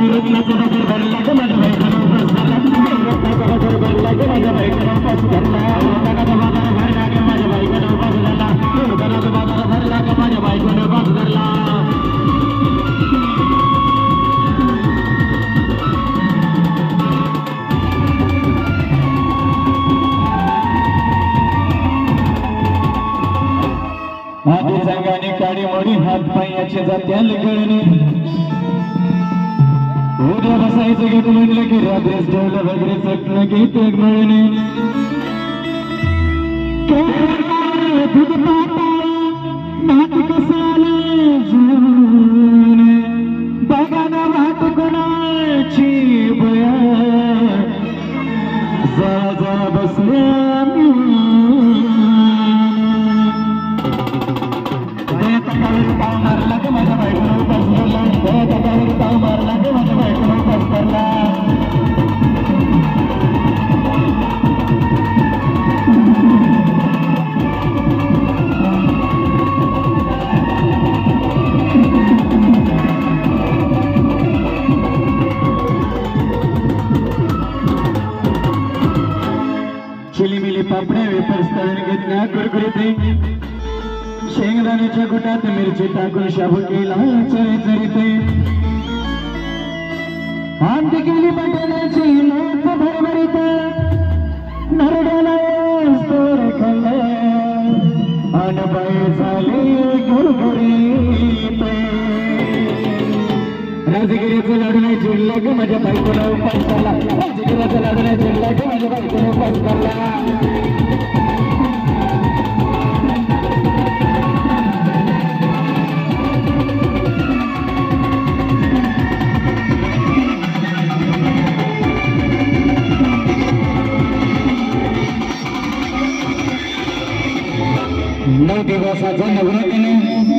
मैदानाचा बाजार भरला याच्या पायाचे जात्याल गळणे उद्या बसायचं घेत म्हणलं की रात्रीच ठेवलं वगैरे चटणं घेत मिळणे. चिलीमिली पापड्या वेपर्स तळून घेतल्या कुरकुरीते शेंगदाण्याच्या गुटात मिरची टाकून शाबू केला चरी चरिते लाडू नाही चिडलं की माझ्या बायकोला उपास करला राजगिरीचं लाडू नाही चिडलं की माझ्या बायकोला उपास करला नऊ दिवसाचं नवरात्र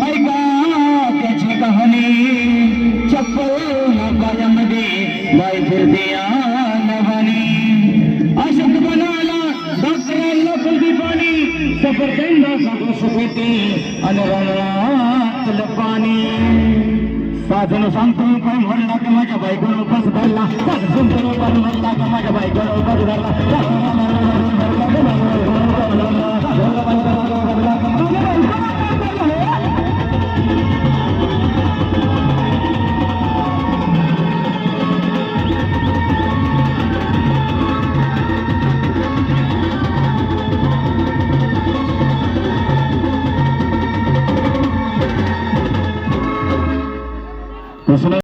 पाणी सफरचंदाचा सांगतो पण म्हणला की माझ्या बायकोनं उपास धरला. सुंदर पण म्हणला का माझ्या बायकोनं उपास धरला. persona